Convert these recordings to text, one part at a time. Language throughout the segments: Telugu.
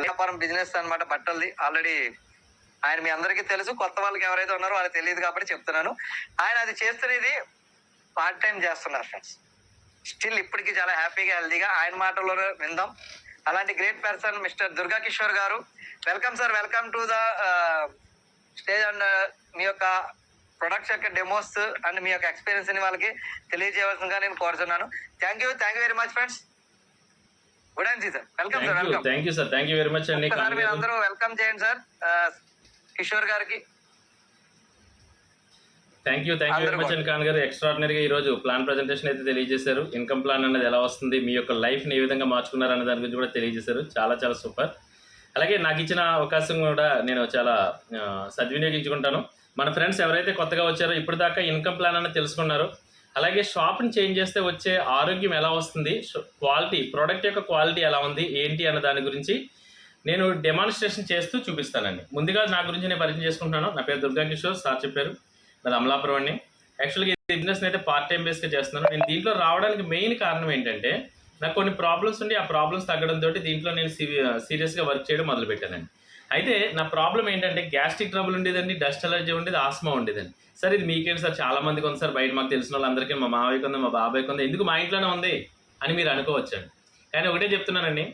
వ్యాపారం బిజినెస్ అన్నమాట బట్టలది. ఆల్రెడీ ఆయన మీ అందరికీ తెలుసు కొత్త వాళ్ళకి ఎవరైతే ఉన్నారో వాళ్ళకి తెలియదు కాబట్టి చెప్తున్నాను. ఆయన అది చేస్తున్నది పార్ట్ టైం చేస్తున్నారు ఫ్రెండ్స్ స్టిల్ ఇప్పటికీ చాలా హ్యాపీగా హెల్దీగా ఆయన మాటల్లో విందాం. అలాంటి great person mister Durga Kishore garu. Welcome sir welcome to the stage and మీ యొక్క ప్రొడక్ట్స్ యొక్క డెమోస్ అండ్ మీ యొక్క ఎక్స్పీరియన్స్ని వాళ్ళకి తెలియజేయవలసిందిగా నేను కోరుతున్నాను thank you thank you very much friends good and sir welcome sir thank you welcome thank you sir thank you very much అండి ఒకసారి మీరు అందరూ వెల్కమ్ చేయండి సార్ కిషోర్ గారికి. Thank you thank you very much అండి ఖాన్ గారు. ఎక్స్ట్రాడినరీగా ఈ రోజు ప్లాన్ ప్రజెంటేషన్ అయితే తెలియజేశారు. ఇన్కమ్ ప్లాన్ అనేది ఎలా వస్తుంది మీ యొక్క లైఫ్ని ఏ విధంగా మార్చుకున్నారు అనే దాని గురించి కూడా తెలియజేశారు. చాలా చాలా సూపర్ అలాగే నాకు ఇచ్చిన అవకాశం కూడా నేను చాలా సద్వినియోగించుకుంటాను. మన ఫ్రెండ్స్ ఎవరైతే కొత్తగా వచ్చారో ఇప్పటిదాకా ఇన్కమ్ ప్లాన్ అనేది తెలుసుకున్నారో. అలాగే షాప్ని చేంజ్ చేస్తే వచ్చే ఆరోగ్యం ఎలా వస్తుంది? క్వాలిటీ ప్రోడక్ట్ యొక్క క్వాలిటీ ఎలా ఉంది? ఏంటి అన్న దాని గురించి నేను డెమాన్స్ట్రేషన్ చేస్తూ చూపిస్తానండి. ముందుగా నా గురించి నేను పరిచయం చేసుకుంటున్నాను. నా పేరు దుర్గా కిషోర్ సార్ చెప్పారు. నాది అమలాపురం అండి. యాక్చువల్గా ఈ బిజినెస్ అయితే పార్ట్ టైం బేస్గా చేస్తున్నాను. నేను దీంట్లో రావడానికి మెయిన్ కారణం ఏంటంటే నాకు కొన్ని ప్రాబ్లమ్స్ ఉండి ఆ ప్రాబ్లమ్స్ తగ్గడంతో దీంట్లో నేను సీరియస్గా వర్క్ చేయడం మొదలుపెట్టానండి. అయితే నా ప్రాబ్లం ఏంటంటే గ్యాస్ట్రిక్ ట్రబుల్ ఉండేదండి డస్ట్ అలర్జీ ఉండేది ఆస్మా ఉండేదండి. సార్ ఇది మీకేంటి సార్? చాలా మందికి ఉంది సార్ బయట మాకు తెలిసిన వాళ్ళందరికీ మా మావయ్యకు ఉంది మా బాబాయ్కి ఉంది ఎందుకు మా ఇంట్లోనే ఉంది అని మీరు అనుకోవచ్చండి. కానీ ఒకటే చెప్తున్నానండి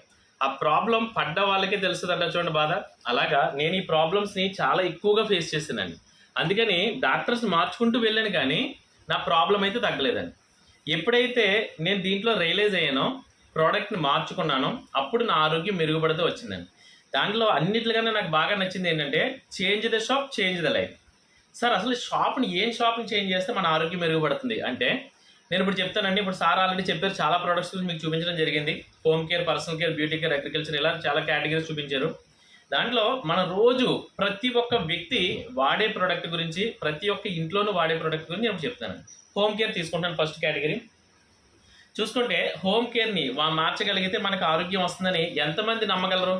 ఆ ప్రాబ్లం పడ్డ వాళ్ళకే తెలుస్తుంది తెలుస్తుందంట చూడండి బాధ. అలాగా నేను ఈ ప్రాబ్లమ్స్ని చాలా ఎక్కువగా ఫేస్ చేశానండి అందుకని డాక్టర్స్ మార్చుకుంటూ వెళ్ళాను కానీ నా ప్రాబ్లం అయితే తగ్గలేదండి. ఎప్పుడైతే నేను దీంట్లో రియలైజ్ అయ్యానో ప్రోడక్ట్ని మార్చుకున్నానో అప్పుడు నా ఆరోగ్యం మెరుగుపడుతూ వచ్చిందండి. దాంట్లో అన్నిటికన్నా నాకు బాగా నచ్చింది ఏంటంటే change the shop change the life sir అసలు షాప్ని ఏం షాప్ని చేంజ్ చేస్తే మన ఆరోగ్యం మెరుగుపడుతుంది? అంటే నేను ఇప్పుడు చెప్తానండి ఇప్పుడు సార్ ఆల్రెడీ చెప్పారు చాలా ప్రొడక్ట్స్ గురించి మీకు చూపించడం జరిగింది. Home care personal care beauty care agriculture ఇలా చాలా కేటగిరీస్ చూపించారు. దాంట్లో మన రోజు ప్రతి ఒక్క వ్యక్తి వాడే ప్రోడక్ట్ గురించి ప్రతి ఒక్క ఇంట్లోనూ వాడే ప్రోడక్ట్ గురించి నేను చెప్తాను హోమ్ కేర్ తీసుకుంటాను ఫస్ట్ కేటగిరీ చూసుకుంటే హోమ్ కేర్ని మార్చగలిగితే మనకు ఆరోగ్యం వస్తుందని ఎంతమంది నమ్మగలరు?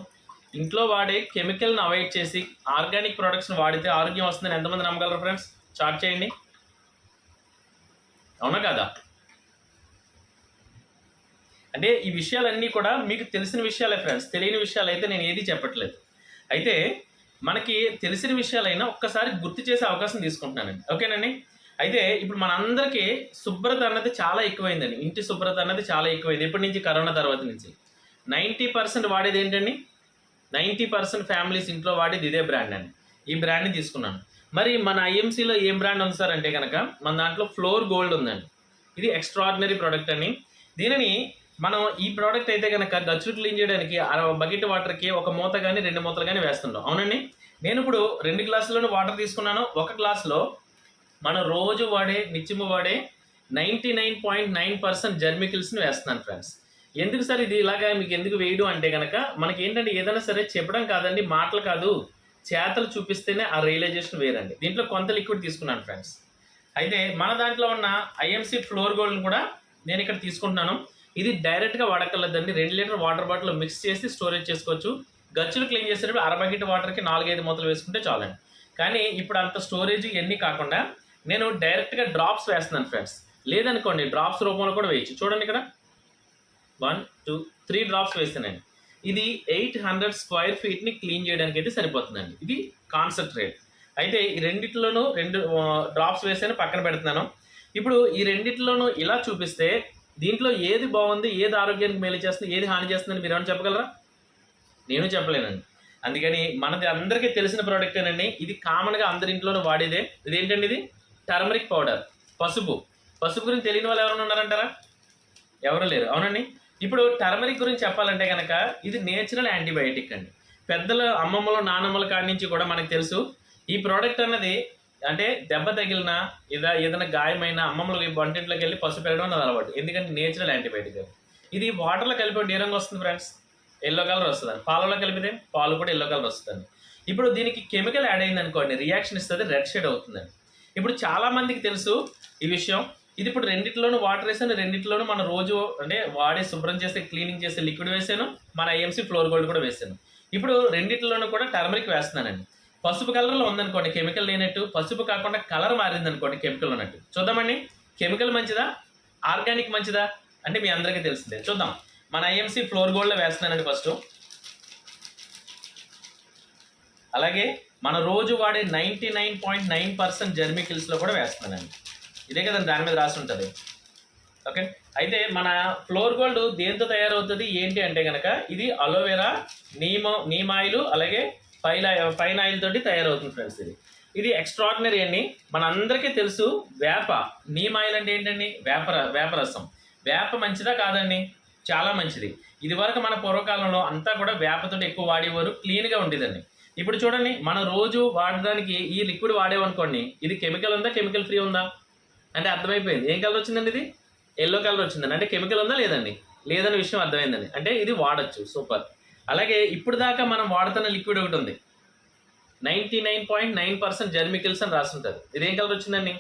ఇంట్లో వాడే కెమికల్ని అవాయిడ్ చేసి ఆర్గానిక్ ప్రోడక్ట్స్ని వాడితే ఆరోగ్యం వస్తుందని ఎంతమంది నమ్మగలరు ఫ్రెండ్స్? స్టార్ట్ చేయండి. అవునా కదా? అంటే ఈ విషయాలన్నీ కూడా మీకు తెలిసిన విషయాలే ఫ్రెండ్స్. తెలియని విషయాలు అయితే నేను ఏది చెప్పట్లేదు. అయితే మనకి తెలిసిన విషయాలైనా ఒక్కసారి గుర్తు చేసే అవకాశం తీసుకుంటున్నానండి. ఓకేనండి? అయితే ఇప్పుడు మనందరికీ శుభ్రత అన్నది చాలా ఎక్కువైందండి. ఇంటి శుభ్రత అన్నది చాలా ఎక్కువైంది. ఎప్పటి నుంచి? కరోనా తర్వాత నుంచి. నైంటీ పర్సెంట్ వాడేది ఏంటండి? నైంటీ పర్సెంట్ ఫ్యామిలీస్ ఇంట్లో వాడేది ఇదే బ్రాండ్ అండి ఈ బ్రాండ్ని తీసుకున్నాను. మరి మన ఐఎంసీలో ఏం బ్రాండ్ ఉంది సార్ అంటే కనుక మన దాంట్లో ఫ్లోర్ గోల్డ్ ఉందండి. ఇది ఎక్స్ట్రాడినరీ ప్రోడక్ట్ అని. దీనిని మనం ఈ ప్రోడక్ట్ అయితే కనుక గచ్చులు క్లీన్ చేయడానికి బకెట్ వాటర్కి ఒక మూత కానీ రెండు మూతలు కానీ వేస్తుంటాం. అవునండి? నేను ఇప్పుడు రెండు గ్లాసులను వాటర్ తీసుకున్నాను. ఒక గ్లాసులో మనం రోజు వాడే నిత్యము వాడే ninety nine point nine percent జర్మికిల్స్ని వేస్తున్నాను ఫ్రెండ్స్. ఎందుకు సార్ ఇది ఇలాగా మీకు ఎందుకు వేయడం అంటే కనుక మనకి ఏంటంటే ఏదైనా సరే చెప్పడం కాదండి మాటలు కాదు. చేతలు చూపిస్తేనే ఆ రియలైజేషన్ వేరండి. దీంట్లో కొంత లిక్విడ్ తీసుకున్నాను ఫ్రెండ్స్ అయితే మన దాంట్లో ఉన్న ఐఎంసీ ఫ్లోర్ గోల్డ్ని కూడా నేను ఇక్కడ తీసుకుంటున్నాను. ఇది డైరెక్ట్గా వాడకలేదండి రెండు లీటర్ వాటర్ బాటిల్ మిక్స్ చేసి స్టోరేజ్ చేసుకోవచ్చు. గచ్చులు క్లీన్ చేసేటప్పుడు అర బకెట్ వాటర్కి నాలుగైదు మూతలు వేసుకుంటే చాలండి. కానీ ఇప్పుడు అంత స్టోరేజ్ ఇవన్నీ కాకుండా నేను డైరెక్ట్గా డ్రాప్స్ వేస్తున్నాను ఫ్రెండ్స్ లేదనుకోండి డ్రాప్స్ రూపంలో కూడా వేయచ్చు. చూడండి ఇక్కడ. వన్ టూ త్రీ డ్రాప్స్ వేస్తానండి. ఇది ఎయిట్ హండ్రెడ్ స్క్వైర్ ఫీట్ని క్లీన్ చేయడానికి అయితే సరిపోతుందండి. ఇది కాన్సన్ట్రేట్ అయితే ఈ రెండిట్లోనూ రెండు డ్రాప్స్ వేసాను పక్కన పెడుతున్నాను. ఇప్పుడు ఈ రెండిట్లోనూ ఇలా చూపిస్తే దీంట్లో ఏది బాగుంది ఏది ఆరోగ్యానికి మేలు చేస్తుంది ఏది హాని చేస్తుందని మీరు ఏమైనా చెప్పగలరా? నేను చెప్పలేనండి. అందుకని మనది అందరికీ తెలిసిన ప్రోడక్టేనండి ఇది కామన్గా అందరి ఇంట్లోనూ వాడేదే. ఇది ఇది? టర్మరిక్ పౌడర్ పసుపు. పసుపు గురించి తెలియని వాళ్ళు ఎవరైనా ఉన్నారంటారా? ఎవరు లేరు. అవునండి? ఇప్పుడు టర్మరిక్ గురించి చెప్పాలంటే కనుక ఇది నేచురల్ యాంటీబయాటిక్ అండి. పెద్దల అమ్మమ్మలు నానమ్మల కాడి నుంచి కూడా మనకు తెలుసు. ఈ ప్రోడక్ట్ అన్నది అంటే దెబ్బ తగిలిన ఏదా ఏదైనా గాయమైన అమ్మమ్మలకి వంటింట్లోకి వెళ్ళి పసుపు పెట్టడం అన్నది అలవాటు. ఎందుకంటే నేచురల్ యాంటీబయాటిక్ ఇది వాటర్లో కలిపి ఏ రంగు వస్తుంది ఫ్రెండ్స్? ఎల్లో కలర్ వస్తుంది పాలలో కలిపితే పాలు కూడా ఎల్లో కలర్ వస్తుంది ఇప్పుడు దీనికి కెమికల్ యాడ్ అయింది అనుకోండి రియాక్షన్ ఇస్తుంది రెడ్ షేడ్ అవుతుందండి. ఇప్పుడు చాలామందికి తెలుసు ఈ విషయం. ఇది ఇప్పుడు రెండిట్లోనూ వాటర్ వేసాను రెండిట్లోనూ మన రోజు అంటే వాడే శుభ్రం చేసే క్లీనింగ్ చేసే లిక్విడ్ వేసాను మన ఐఎంసీ ఫ్లోర్ గోల్డ్ కూడా వేసాను. ఇప్పుడు రెండిట్లోనూ కూడా టర్మరిక్ వేస్తున్నానండి. పసుపు కలర్లో ఉందనుకోండి కెమికల్ లేనట్టు. పసుపు కాకుండా కలర్ మారింది అనుకోండి కెమికల్ ఉన్నట్టు. చూద్దామండి కెమికల్ మంచిదా? ఆర్గానిక్ మంచిదా? అంటే మీ అందరికీ తెలిసిందే. చూద్దాం. మన ఐఎంసీ ఫ్లోర్ గోల్డ్లో వేస్తున్నానండి ఫస్ట్ అలాగే మన రోజు వాడే ninety nine point nine percent జర్మికిల్స్లో కూడా వేస్తున్నానండి. ఇదే కదండి దాని మీద రాసి ఉంటుంది. ఓకే? అయితే మన ఫ్లోర్ గోల్డ్ దేంతో తయారవుతుంది? ఏంటి అంటే కనుక ఇది అలోవెరా నీమో నీమ్ ఆయిల్ అలాగే ఫైల్ పైన్ ఆయిల్ తోటి తయారవుతుంది ఫ్రెండ్స్ ఇది. ఇది ఎక్స్ట్రాడినరీ అండి. మన అందరికీ తెలుసు వేప. నీమ్ ఆయిల్ అంటే ఏంటండి? వేప వేపరసం వేప మంచిదా కాదండి? చాలా మంచిది. ఇది వరకు మన పూర్వకాలంలో అంతా కూడా వేపతో ఎక్కువ వాడేవారు క్లీన్గా ఉండేదండి. ఇప్పుడు చూడండి మనం రోజు వాడడానికి ఈ లిక్విడ్ వాడేవనుకోండి ఇది కెమికల్ ఉందా? కెమికల్ ఫ్రీ ఉందా? అంటే అర్థమైపోయింది. ఏం కలర్ వచ్చిందండి ఇది? ఎల్లో కలర్ వచ్చిందండి. అంటే కెమికల్ ఉందా లేదండి? లేదనే విషయం అర్థమైందండి. అంటే ఇది వాడచ్చు. సూపర్ అలాగే ఇప్పుడు దాకా మనం వాడుతున్న లిక్విడ్ ఒకటి ఉంది. Ninety nine point nine percent జర్మికల్స్ అని రాస్తుంటుంది ఇది ఏం కలర్ వచ్చిందండి?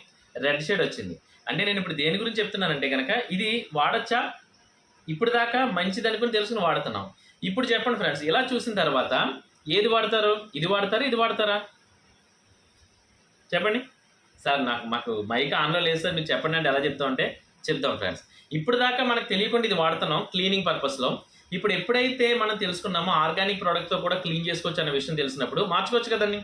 రెడ్ షేడ్ వచ్చింది. అంటే నేను ఇప్పుడు దేని గురించి చెప్తున్నానంటే కనుక ఇది వాడచ్చా? ఇప్పుడు దాకా మంచిది అనుకుని తెలుసుకుని వాడుతున్నాం. ఇప్పుడు చెప్పండి ఫ్రెండ్స్ ఇలా చూసిన తర్వాత ఏది వాడతారు? ఇది వాడతారా? ఇది వాడతారా? చెప్పండి. సార్ నాకు మాకు మైక్ ఆన్లో లేదు సార్ మీరు చెప్పండి అంటే ఎలా చెప్తాం అంటే చెప్తాం ఫ్రెండ్స్. ఇప్పుడు దాకా మనకు తెలియకుండా ఇది వాడుతున్నాం క్లీనింగ్ పర్పస్లో ఇప్పుడు ఎప్పుడైతే మనం తెలుసుకున్నామో ఆర్గానిక్ ప్రోడక్ట్తో కూడా క్లీన్ చేసుకోవచ్చు అనే విషయం తెలిసినప్పుడు మార్చుకోవచ్చు కదండి.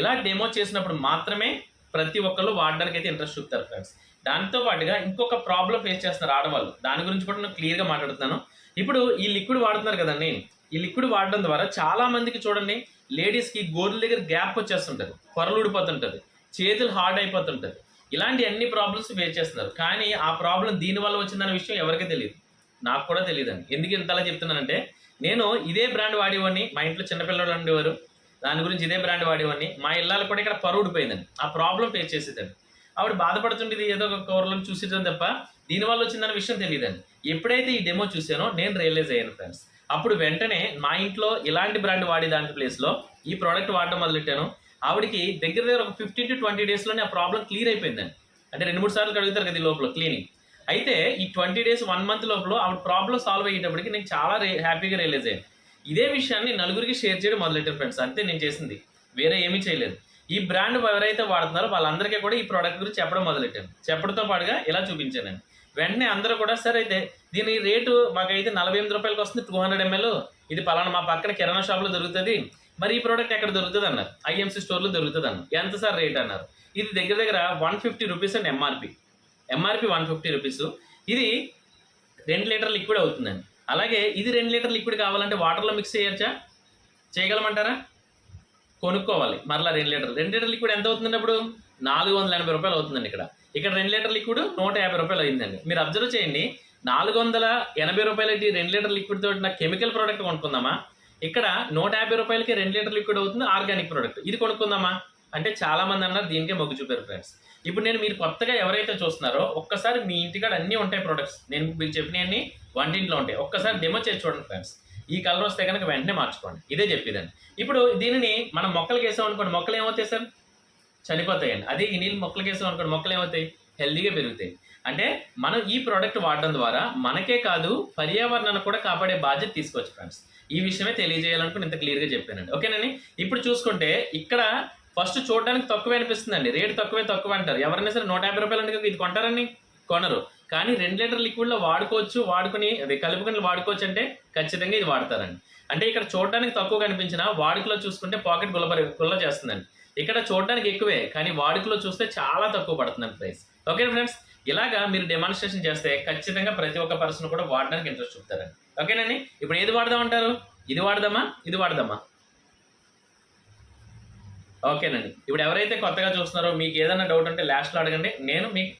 ఇలా డెమో చేసినప్పుడు మాత్రమే ప్రతి ఒక్కరు వాడడానికి అయితే ఇంట్రెస్ట్ చూపుతారు ఫ్రెండ్స్. దాంతో పాటుగా ఇంకొక ప్రాబ్లం ఫేస్ చేస్తున్నారు ఆడవాళ్ళు. దాని గురించి కూడా నేను క్లియర్గా మాట్లాడుతున్నాను. ఇప్పుడు ఈ లిక్విడ్ వాడుతున్నారు కదండి. ఈ లిక్విడ్ వాడడం ద్వారా చాలా మందికి చూడండి లేడీస్కి గోర్ల దగ్గర గ్యాప్ వచ్చేస్తుంటుంది పొరలు ఊడిపోతుంటుంది. చేతులు హార్డ్ అయిపోతుంటుంది. ఇలాంటి అన్ని ప్రాబ్లమ్స్ ఫేస్ చేస్తున్నారు. కానీ ఆ ప్రాబ్లం దీనివల్ల వచ్చిందన్న విషయం ఎవరికీ తెలియదు నాకు కూడా తెలియదండి ఎందుకు ఇంతలా చెప్తున్నానంటే నేను ఇదే బ్రాండ్ వాడేవాడిని మా ఇంట్లో చిన్నపిల్లలు ఉండేవారు. దాని గురించి ఇదే బ్రాండ్ వాడేవాడిని. మా ఇళ్ళలో కూడా ఇక్కడ పరువుడిపోయిందండి ఆ ప్రాబ్లం ఫేస్ చేసేదండి. ఆవిడ బాధపడుతుండేది ఏదో ఒక కూరలో చూసేటం తప్ప దీనివల్ల వచ్చిందన్న విషయం తెలియదండి ఎప్పుడైతే ఈ డెమో చూసానో నేను రియలైజ్ అయ్యాను ఫ్రెండ్స్ అప్పుడు వెంటనే మా ఇంట్లో ఇలాంటి బ్రాండ్ వాడే దాని ప్లేస్లో ఈ ప్రోడక్ట్ వాడడం మొదలెట్టాను. ఆవిడకి దగ్గర దగ్గర ఒక ఫిఫ్టీన్ టు ట్వంటీ డేస్లోనే ఆ ప్రాబ్లం క్లియర్ అయిపోయిందండి. అంటే రెండు మూడు సార్లు కడుగుతారు కదా ఈ లోపల క్లీనింగ్ అయితే ఈ ట్వంటీ డేస్ వన్ మంత్ లోపల ఆవిడ ప్రాబ్లం సాల్వ్ అయ్యేటప్పటికి నేను చాలా రే హ్యాపీగా రియలైజ్ అయ్యాను. ఇదే విషయాన్ని నలుగురికి షేర్ చేయడం మొదలెట్టారు ఫ్రెండ్స్ అంతే నేను చేసింది. వేరే ఏమీ చేయలేదు. ఈ బ్రాండ్ ఎవరైతే వాడుతున్నారో వాళ్ళందరికీ కూడా ఈ ప్రోడక్ట్ గురించి చెప్పడం మొదలెట్టాను. చెప్పడంతో పాటుగా ఇలా చూపించాను వెంటనే అందరూ కూడా సరే అయితే దీని రేటు మాకైతే నలభై ఎనిమిది రూపాయలకి వస్తుంది టూ హండ్రెడ్ ఎంఎల్ ఇది పలానా మా పక్కన కిరాణా షాప్లో దొరుకుతుంది. మరి ఈ ప్రోడక్ట్ ఎక్కడ దొరుకుతుంది అన్నారు ఐఎంసీ స్టోర్లో దొరుకుతుంది అన్నారు ఎంత సార్ రేట్ అన్నారు? ఇది దగ్గర దగ్గర one fifty rupees and MRP MRP one fifty rupees ఇది రెండు లీటర్ లిక్విడ్ అవుతుందండి. అలాగే ఇది రెండు లీటర్ లిక్విడ్ కావాలంటే వాటర్లో మిక్స్ చేయొచ్చా? చేయగలమంటారా? కొనుక్కోవాలి. మరలా రెండు లీటర్. రెండు లీటర్ లిక్విడ్ ఎంత అవుతుందండి అప్పుడు నాలుగు వందల ఎనభై రూపాయలు అవుతుందండి ఇక్కడ. ఇక్కడ రెండు లీటర్ లిక్విడ్ నూట యాభై రూపాయలు అయిందండి. మీరు అబ్జర్వ్ చేయండి. నాలుగు వందల ఎనభై రూపాయలకి రెండు లీటర్ లిక్విడ్ తోటి నాకు కెమికల్ ప్రోడక్ట్ కొనుక్కుందామా? ఇక్కడ నూట యాభై రూపాయలకి రెండు లీటర్ లిక్విడ్ అవుతుంది ఆర్గానిక్ ప్రోడక్ట్. ఇది కొనుక్కుందామా? అంటే చాలా మంది అన్నారు దీనికే మొగ్గు చూపారు ఫ్రెండ్స్. ఇప్పుడు నేను మీరు కొత్తగా ఎవరైతే చూస్తున్నారో ఒక్కసారి మీ ఇంటికాడ అన్నీ ఉంటాయి ప్రొడక్ట్స్ నేను మీకు చెప్పినవన్నీ వంటింట్లో ఉంటాయి. ఒక్కసారి డెమో చేసి చూడండి ఫ్రెండ్స్. ఈ కలర్ వస్తే కనుక వెంటనే మార్చుకోండి. ఇదే చెప్పేదండి ఇప్పుడు దీనిని మనం మొక్కలకి వేసాం అనుకోండి మొక్కలు ఏమవుతాయి సార్? చనిపోతాయండి. అదే ఈ నీళ్ళు మొక్కలకి వేసాం అనుకోండి మొక్కలు ఏమవుతాయి? హెల్దీగా పెరుగుతాయి. అంటే మనం ఈ ప్రోడక్ట్ వాడడం ద్వారా మనకే కాదు పర్యావరణాన్ని కూడా కాపాడే బాధ్యత తీసుకోవచ్చు ఫ్రెండ్స్. ఈ విషయమే తెలియజేయాలనుకుని ఇంత క్లియర్గా చెప్పానండి. ఓకేనండి? ఇప్పుడు చూసుకుంటే ఇక్కడ ఫస్ట్ చూడడానికి తక్కువ అనిపిస్తుందండి. రేట్ తక్కువే తక్కువ అంటారు. ఎవరైనా సరే నూట యాభై రూపాయలు అంటే ఇది కొంటారని కొనరు. కానీ రెండు లీటర్ లిక్విడ్లో వాడుకోవచ్చు వాడుకుని అది కలుపుకొని వాడుకోవచ్చు అంటే ఖచ్చితంగా ఇది వాడతారండి. అంటే ఇక్కడ చూడడానికి తక్కువ కనిపించిన వాడుకలో చూసుకుంటే పాకెట్ గుల్లబరి గుల్ల చేస్తుందండి. ఇక్కడ చూడడానికి ఎక్కువే కానీ వాడుకలో చూస్తే చాలా తక్కువ పడుతుందండి ప్రైస్. Okay friends? ఇలాగా మీరు డెమాన్స్ట్రేషన్ చేస్తే ఖచ్చితంగా ప్రతి ఒక్క పర్సన్ కూడా వాడడానికి ఇంట్రెస్ట్ చూపుతారండి. ఓకేనండి ఇప్పుడు ఏది వాడదామంటారు ఇది వాడదామా? ఇది వాడదామా? ఓకేనండి ఇప్పుడు ఎవరైతే కొత్తగా చూస్తున్నారో మీకు ఏదైనా డౌట్ ఉంటే లాస్ట్లో అడగండి. నేను మీకు